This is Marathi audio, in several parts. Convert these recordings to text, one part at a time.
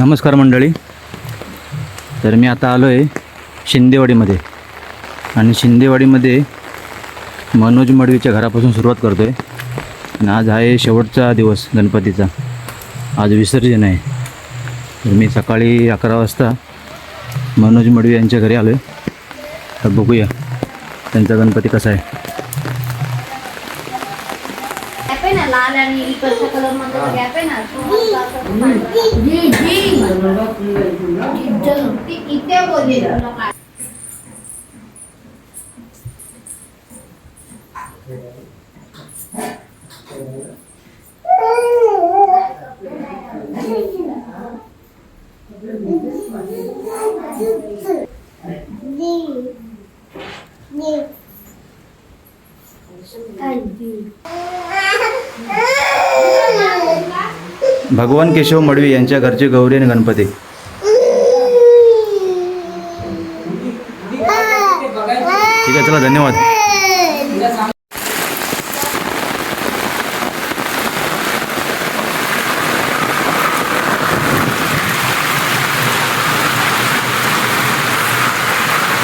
नमस्कार मंडळी. तर मी आता आलो आहे शिंदेवाडीमध्ये. आणि शिंदेवाडीमध्ये मनोज मडवीच्या घरापासून सुरुवात करतो आहे आणि आज आहे शेवटचा दिवस गणपतीचा. आज विसर्जन आहे. तर मी सकाळी अकरा वाजता मनोज मडवी यांच्या घरी आलो आहे तर बघूया त्यांचा गणपती कसा आहे. आहे ना लाल आणि इकडच्या कलरमध्ये गॅप आहे ना ती इथे बोलली तुला काय भगवान केशव मडवी यांच्या घरचे गौरी आणि गणपती. ठीक आहे चला धन्यवाद.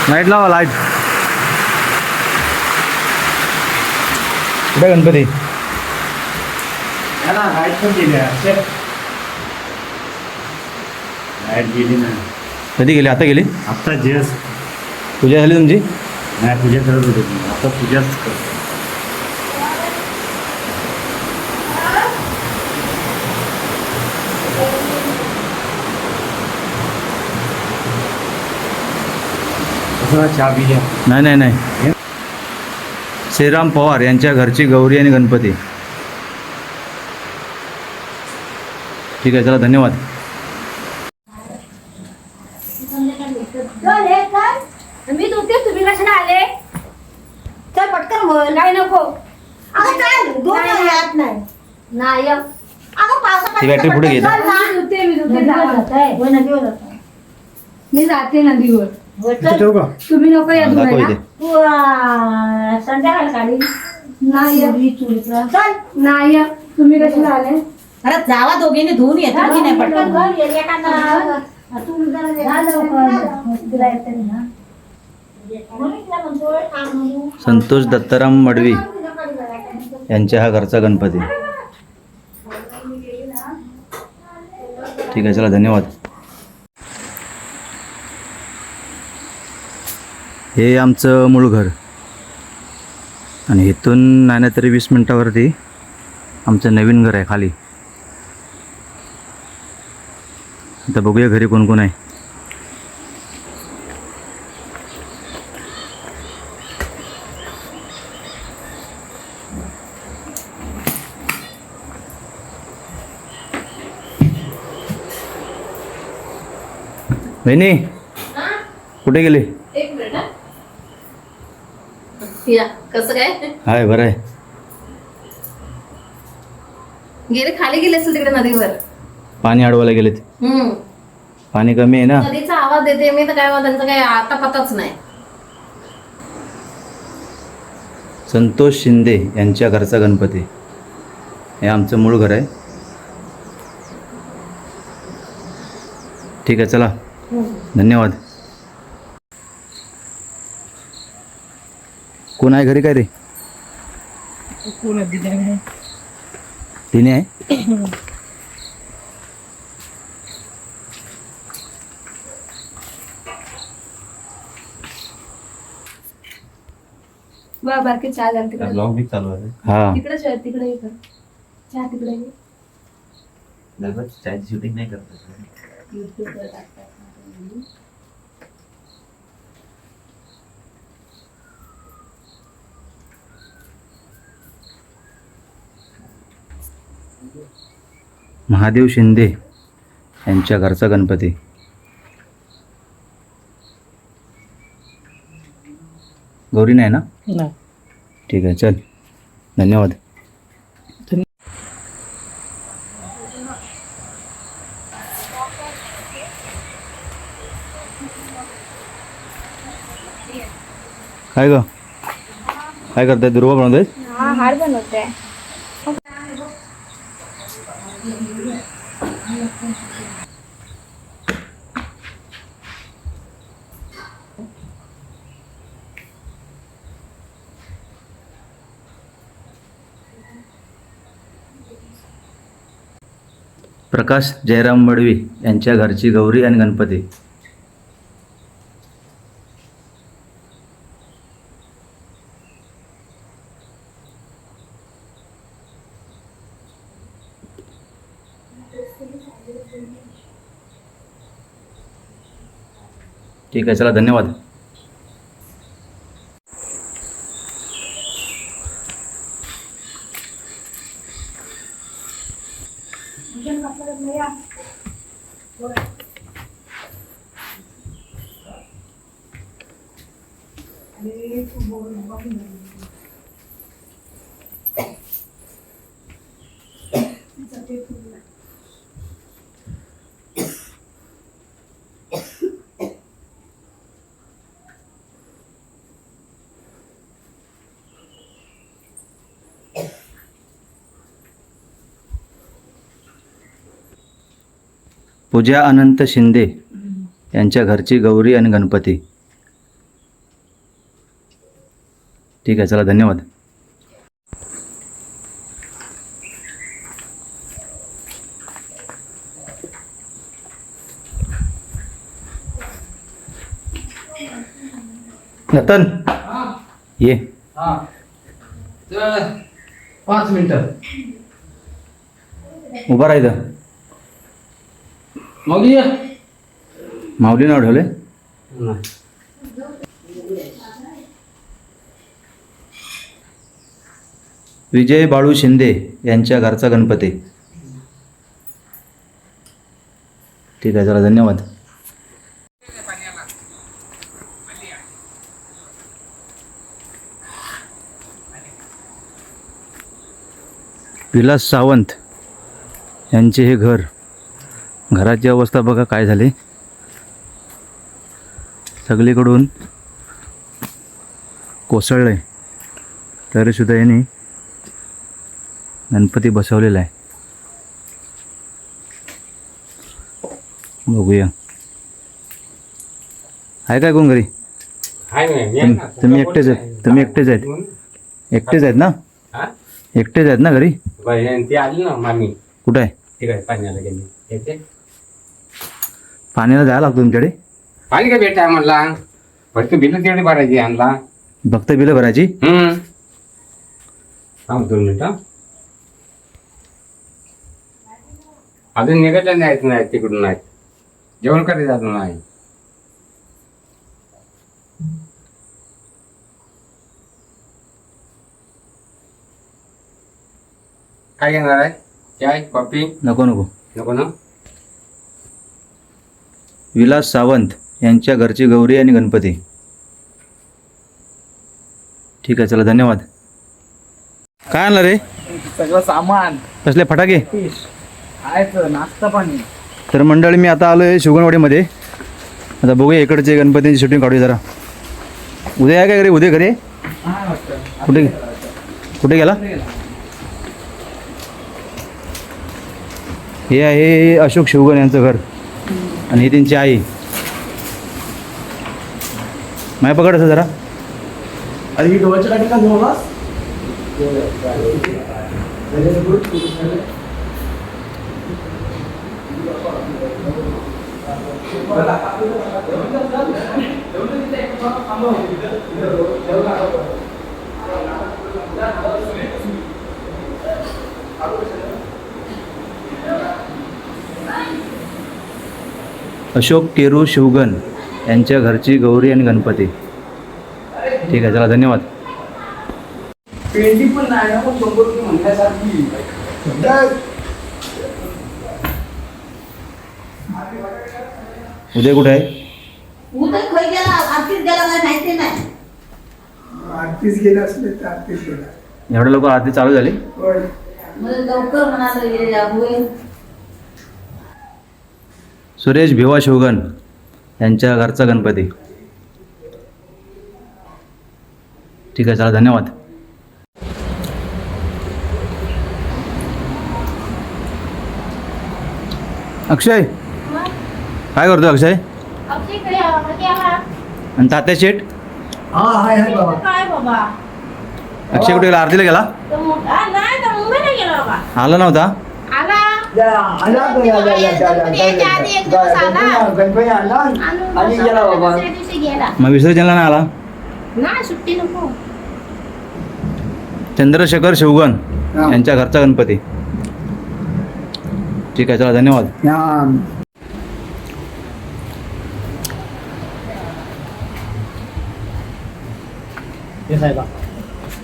लाइट लावा लाइट कुठे गणपती? लाइट गेली ना. कधी गेले? आता गेली? आता जस पूजा झाली तुमची? नाही पूजा करत होते मी. आता पूजाच करतो. कसं चहा पिल्या नाही नाही नाही. श्रीराम पवार यांच्या घरची गौरी आणि गणपती. ठीक आहे चला धन्यवाद मी होते तुम्ही कशाला आले चल पटकन बोल काय नको अगं चल दोन नाही. हात नाही नाही अगं पावसात ती बॅटरी पुढे घे जा. मी जात नदीवर ठेवू का? तुम्ही नको या दाखव धुवायला. इथे. तू अं, संध्याकाळ काढी नाही या. चुली चुलीचं. चल. नाही या. तुम्ही कशाला आले? अरे जावा दोघींनी धुवून येतात की नाही पटकन? पटकन घर ये, एखादा तू जरा येते म्हणून म्हणतो, म्हणून. संतोष दत्ताराम मडवी यांच्या हा घरचा गणपती. ठीक आहे चला धन्यवाद. हे आमचं मूळ घर. आणि इथून नाही ना तरी वीस मिनटावरती आमचं नवीन घर आहे खाली. आता बघूया घरी कोण कोण आहे. बहिणी कुठे गेली? एक मिनिट या कसं काय? हाय बरं आहे. गेले खाली गेले असेल तिकडे नदीवर. पाणी अडवायला हम्म. पाणी कमी आहे ना? नदीचा आवाज देते मी तर काय बा, त्यांचा काय आता पताच नाही. संतोष शिंदे यांच्या घरचा गणपती. हे आमचं मूळ घर आहे. ठीक आहे चला. धन्यवाद. कोण आहे घरी काय रे तिने आहे? बारके चहा घाल तिकडे. ब्लॉग बी चालू आहे. हा. तिकडे चहा तिकडे ये. कर. चहा तिकडे ये. चायची शूटिंग नाही करत. महादेव शिंदे यांच्या घरचा गणपती. गौरी नाही ना? ठीक आहे चल. धन्यवाद. काय ग? काय करताय? दुर्वा बनवतायत हार बनवते. प्रकाश जयराम मडवी यांच्या घरची गौरी आणि गणपती. ठीक आहे चला धन्यवाद. पूजा अनंत शिंदे यांच्या घरची गौरी आणि गणपती. ठीक आहे चला धन्यवाद. नतन ये. पाच मिनिटं. उभा राहायचं मग ये. माऊली नाव ठेवले विजय बाळू शिंदे यांच्या घरचा गणपती. ठीक आहे चला धन्यवाद. विलास सावंत यांचे हे घर घराची अवस्था बघा काय झाली. सगळीकडून कोसळलं. आहे तरीसुद्धा यांनी गणपती बसवलेला आहे. बघूया. आहे काय कोण घरी? तुम- तुम्ही एकटेच आहेत तुम्ही एकटेच आहेत? एकटेच आहेत ना? एकटेच आहेत ना घरी? ती आली ना मामी. कुठं आहे? ठीक आहे पाण्याला जायला लागतो तुमच्याकडे? पाणी काय भेटाय म्हणला फक्त बिल तेवढी भरायची आणला फक्त बिलं भरायची? हम्म. थांब दोन मिनिटं अजून निघायला नाहीत नाही तिकडून नाही जेवण करायचं अजून नाही. काय घेणार आहे? चाय कॉफी? नको नको. नको ना? विलास सावंत यांच्या घरची गौरी आणि गणपती. ठीक आहे चला धन्यवाद. काय आणलं रे? सगळं सामान. कसले फटाके? नाश्ता पाणी तर मंडळी मी आता आलो आहे शिवगणवाडीमध्ये. आता बघूया इकडचे गणपतीची शूटिंग काढूया जरा. उद्या आहे काय घरी? उद्या घरी? कुठे? कुठे गेला? हे आहे अशोक शिवगण यांचं घर. आणि ही त्यांची आई. माय पकड असं जरा. आणि ही डोळ्याच्या काठी का झोपलास अशोक केरू शिवगण यांच्या घरची गौरी आणि गणपती. ठीक आहे चला धन्यवाद. पेंडी पण नाही ना, पण शंभर रुपये म्हणण्यासारखी. उद्या कुठे आहे? उद्या खय गेला गेला काय माहिती नाही. आरतीच गेला असले तर आरतीच गेला. एवढ्या लोक आरती चालू झाली? लवकर म्हणाल ये होईल सुरेश भिवा शिवगण यांच्या घरचा गणपती. ठीक आहे चला धन्यवाद. अक्षय काय करतो अक्षय? आणि तात्या शेठ? हा हाय हाय बाबा. काय बाबा? अक्षय कुठे गेला? आरतीला गेला? तो मोठा नाही तर मुंबईला गेला बाबा. आला नव्हता? गणपती आणला आणि गेला बाबा. दुसऱ्या दिवशी गेला. मग विसर्जनला नाही आला? ना सुट्टी नको. चंद्रशेखर शिवगण यांच्या घरचा गणपती. ठीक आहे चला धन्यवाद.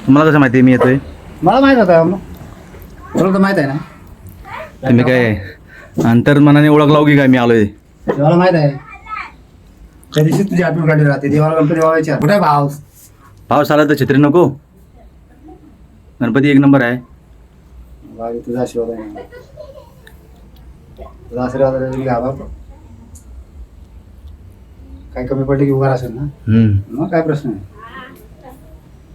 तुम्हाला कसं माहिती आहे मी येतोय? मला माहीत होता. तुला तर माहीत आहे ना? तुम्ही काय अंतर्मनाने ओळख लावू की काय? मी आलोय. देवाला माहीत आहे त्या दिवशी तुझी आठवण काढली राहते. देवाला गणपती बाबाच्या कुठे भाव पाऊस आला तर छत्री नको. गणपती एक नंबर आहे. बाई, तुझा आशीर्वाद आहे. तुझा आशीर्वाद आहे काही कमी पडले की उभा असेल ना? हम्म. मग काय प्रश्न आहे?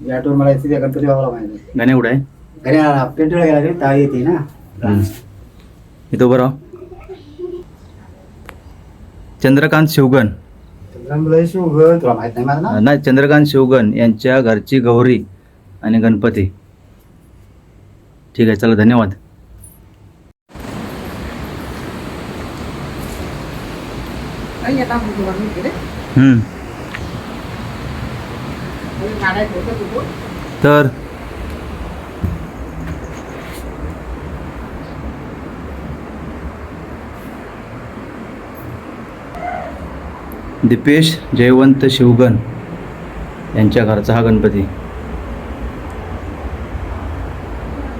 जी आठवण मला येते त्या गणपती बाबाला माहिती आहे. गाणे कुठं आहे? घरी पेट्रोल गेला की ताळी येते ना? हम्म. इथं उभं राहा. चंद्रकांत शिवगण शिवगण तुला माहीत नाही माझं ना? नाही चंद्रकांत शिवगण यांच्या घरची गौरी आणि गणपती. ठीक आहे चला धन्यवाद. हम्म. तर? दीपेश जयवंत शिवगण यांच्या घरचा हा गणपती.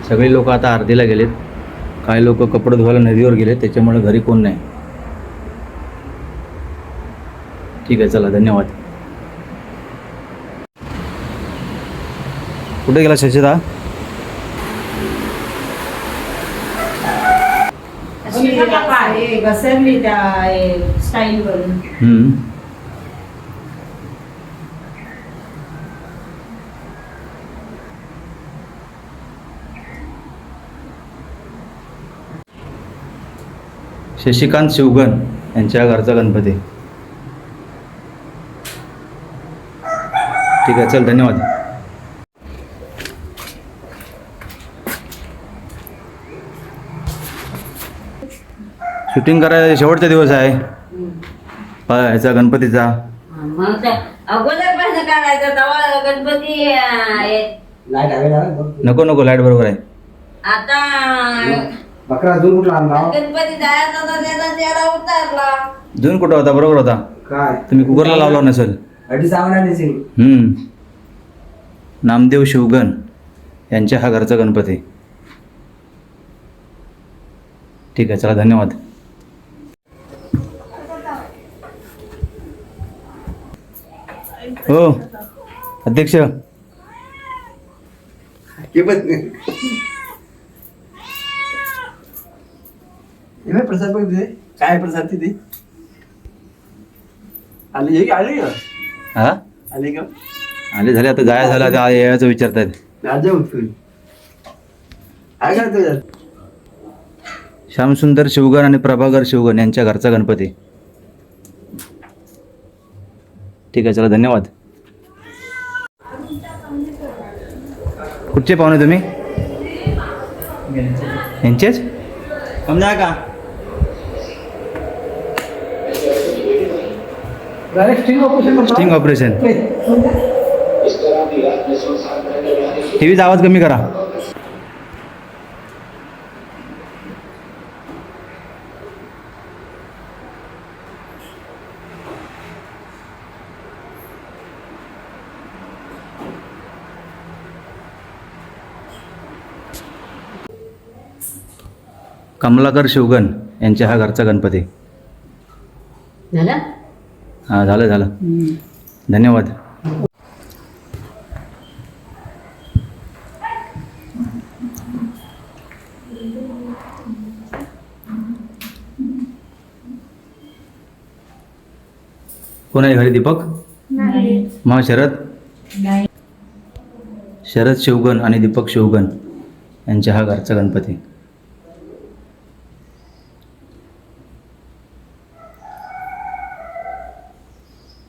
सगळे लोक आता आरतीला गेलेत. काही लोक कपडे धुवायला नदीवर गेले त्याच्यामुळे घरी कोण नाही. ठीक आहे चला धन्यवाद. कुठे गेला शशिदा? घसरली त्या स्टाईल वरून हम्म. शशिकांत शिवगण यांच्या घरचा गणपती. ठीक आहे चल धन्यवाद. शूटिंग करायला शेवटचा दिवस आहे. ह्याचा गणपतीचा. मग अगोदर प्रश्न काढायचा तेव्हा गणपती अं, लाइट हवे ना नको नको लाइट बरोबर आहे. आता बकरा अजून कुठला आणला? गणपती जायचा होता त्याचा चेहरा उतारला. जून कुठं होता? बरोबर होता. काय? तुम्ही कुकरला लावला नसेल. अडीच आवडा सिंग हम्म. नामदेव शिवगण यांच्या हा घरचा गणपती. ठीक आहे चला धन्यवाद. हो. अध्यक्ष. प्रसाद बघ तुझे काय प्रसाद तिथे? आली हे आली का? हा? आली का? आले झाले. आता जाया झाला आता यायचं विचारतायत. राजा उठून काय तुझ्यात श्यामसुंदर शिवगण आणि प्रभाकर शिवगण यांच्या घरचा गणपती. ठीक आहे चला धन्यवाद. कुठचे पाहुणे तुम्ही? यांचेच? समजा का? Direct sting operation sting operation T व्हीचा आवाज कमी करा. कमलाकर शिवगण यांच्या हा घरचा गणपती. झालं? हां झालं झालं. धन्यवाद. कोण आहे घरी दीपक? मग शरद? शरद शिवगण आणि दीपक शिवगण यांच्या हा घरचा गणपती.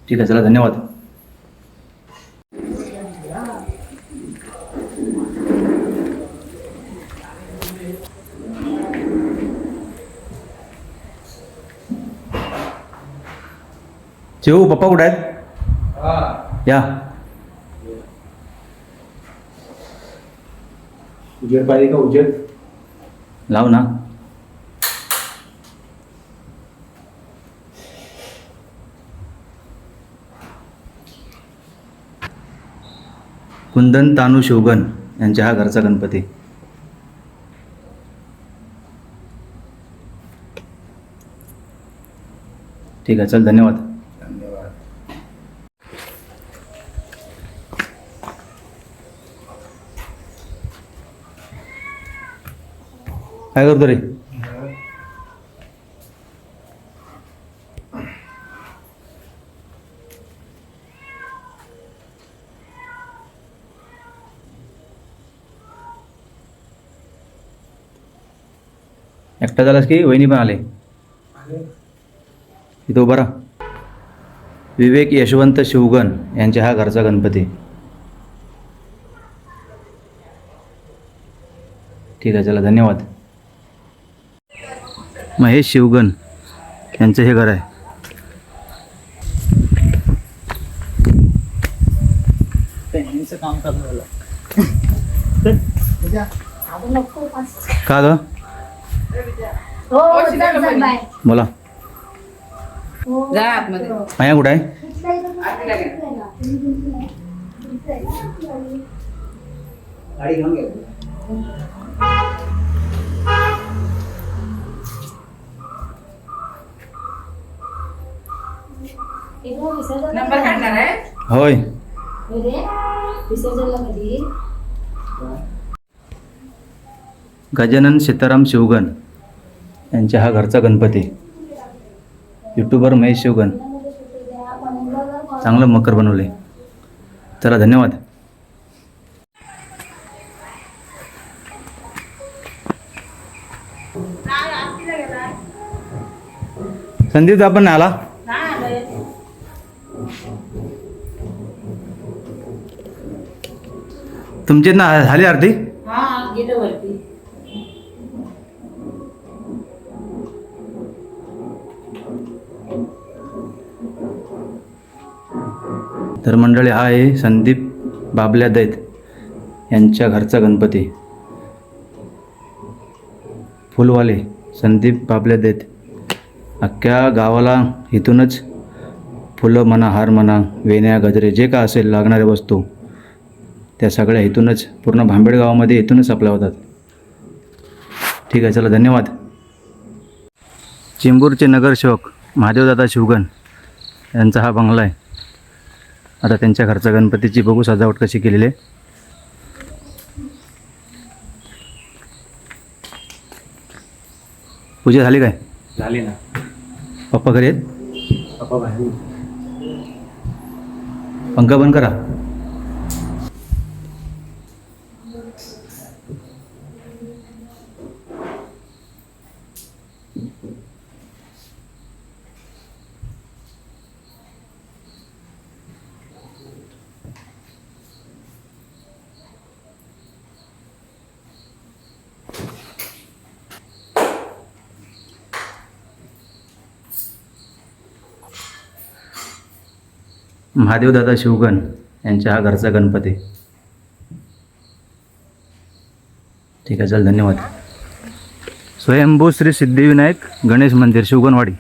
ठीक आहे चला धन्यवाद. शिव पप्पा कुठे आहेत? या. उजेड पाहिजे का उजेड? लाव ना. कुंदन तानू शोगन यांच्या हा घरचा गणपती. ठीक आहे चल धन्यवाद. धन्यवाद. काय करतो रे? झालास की? वहिनी पण आले. इथं उभा राहा. विवेक यशवंत शिवगण यांच्या हा घरचा गणपती. ठीक आहे चला धन्यवाद. महेश शिवगण यांचं हे घर आहे. का ग? हो चल चल बाय. बोला. जा आतमध्ये. माया कुठं आहे? नंबर काढणार आहे? होय. विसर्जनला कधी? गजानन सीताराम शिवगण. यांच्या हा घरचा गणपती. यूट्यूबर महेश शिवगण चांगलं मकर बनवले. चला धन्यवाद. संदीप आपण नाही आला? तुमची ना झाली आरती? तर मंडळी हा आहे संदीप बाबल्या दैत यांच्या घरचा गणपती. फुलवाले संदीप बाबल्या दैत अख्ख्या गावाला इथूनच फुलं म्हणा हार म्हणा वेण्या गजरे जे का असेल लागणाऱ्या वस्तू त्या सगळ्या इथूनच पूर्ण भांबेड गावामध्ये इथूनच आपल्या होतात. ठीक आहे चला धन्यवाद. चेंबूरचे नगरसेवक महादेवदादा शिवगण यांचा हा बंगला आहे. आता त्यांच्या घरचा गणपतीची बघू सजावट कशी केलेली आहे. पूजा झाली काय? झाली ना. पप्पा घरी आहेत? पप्पा पंखा बंद करा. महादेवदादा शिवगण यांच्या हा घरचा गणपती. ठीक आहे चल धन्यवाद. स्वयंभू श्री सिद्धिविनायक गणेश मंदिर शिवगणवाडी.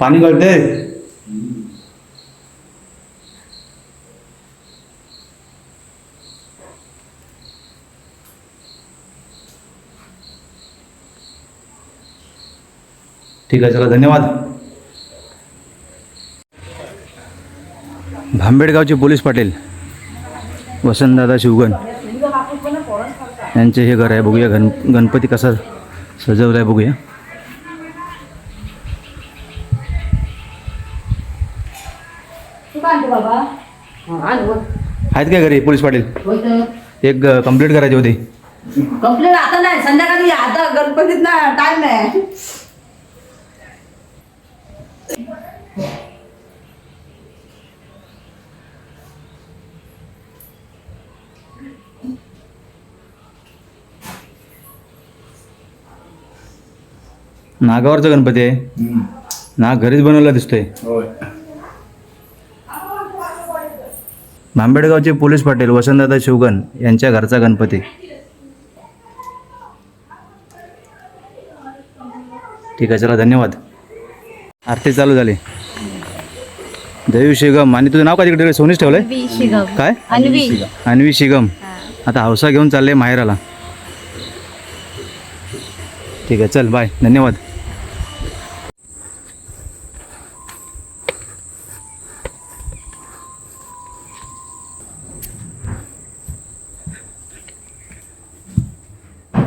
पाणी गळते ठीक आहे चला धन्यवाद. भांबेडगावचे पोलीस पाटील वसंतदादा शिवगण यांचे हे घर आहे बघूया गण गणपती कसा सजवला आहे बघूया. आहेत काय घरी पोलीस पाटील? एक कंप्लीट करायची होती. कंप्लेंट आता नाही संध्याकाळी आता गणपतीत ना टाइम नाही नागावरचा गणपती आहे. नाग घरीच बनवला दिसतोय. होय. भांबेडगावचे पोलीस पाटील वसंतदादा शिवगण यांच्या घरचा गणपती. ठीक आहे चला धन्यवाद. आरती चालू झाली. देवी शिगम आणि तुझं नाव काय तिकडे? सोनीच ठेवलंय? काय? अन्वी. अन्वी शिगम आता हौसा घेऊन चालले माहेराला. ठीक आहे चल बाय. धन्यवाद.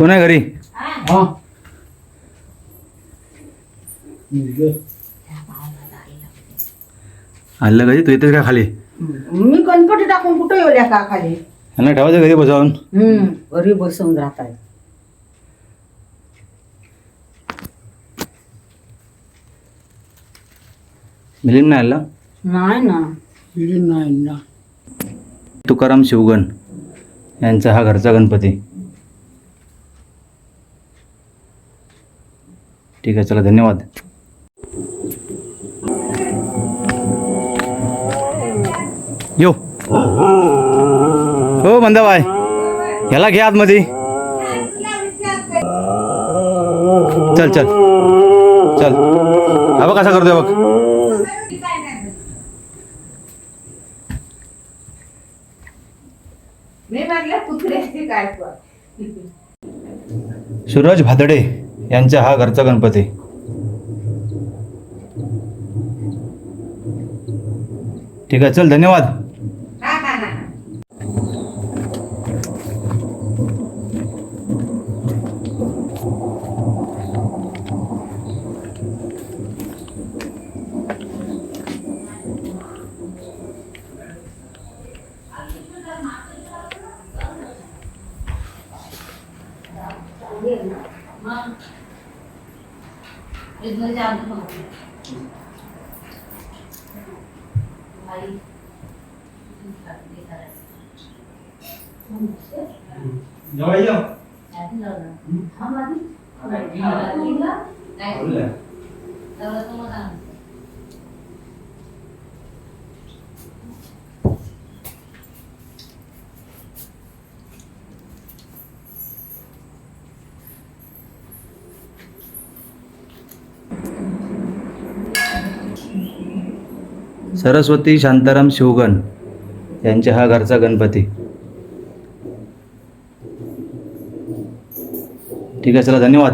कोण आहे घरी? आलं घरी? तू येतेस का खाली? मी गणपती टाकून कुठे येऊल्या का खाली? यांना ठेवायचं घरी बसावून हम्म घरी बसून राहत आहे मिलिंद नाही आला? नाही ना. नाही ना तुकाराम शिवगण यांचा हा घरचा गणपती. ठीक आहे चला धन्यवाद. यो. हो मंदाबाई. ह्याला घ्या आतमध्ये. चल चल. चल. हा बघ कसा करतोय बघ. सूरज भादडे. यांचा हा घरचा गणपती. ठीक आहे चल धन्यवाद. सरस्वती शांताराम शिवगण यांच्या हा घरचा गणपती. ठीक आहे चला धन्यवाद.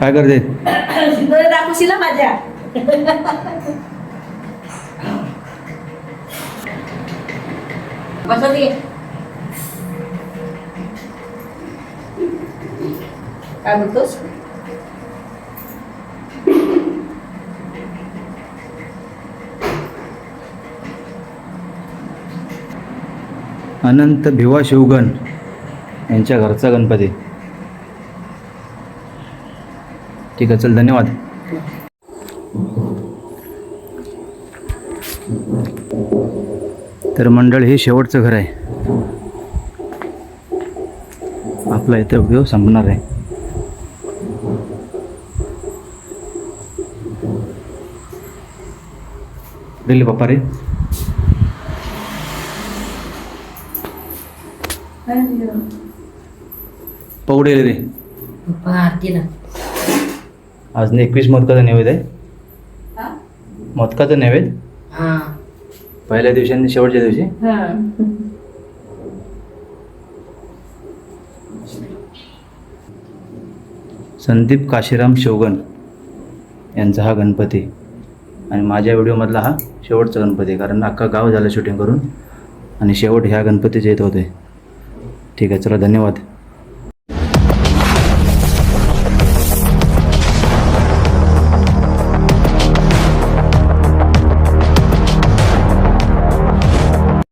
काय करते? दाखवशील माझ्या. काय म्हणतोस अनंत भिवा शिवगण यांच्या घरचा गणपती. ठीक आहे चल धन्यवाद. तर मंडळ हे शेवटचं घर आहे. आपला इथं व्हिडिओ संपणार आहे. दिली पप्पा रे. पौडे रे. आरतीला आज ना. एकवीस मोदकाचा नैवेद्य आहे. मोदकाचा नैवेद्य? हा. पहिल्या दिवशी आणि शेवटच्या दिवशी? संदीप काशीराम शिवगण यांचा हा गणपती आणि माझ्या व्हिडिओमधला हा शेवटचा गणपती कारण अख्खा गाव झालं शूटिंग करून आणि शेवट ह्या गणपतीचे येत होते ठीक आहे चला धन्यवाद.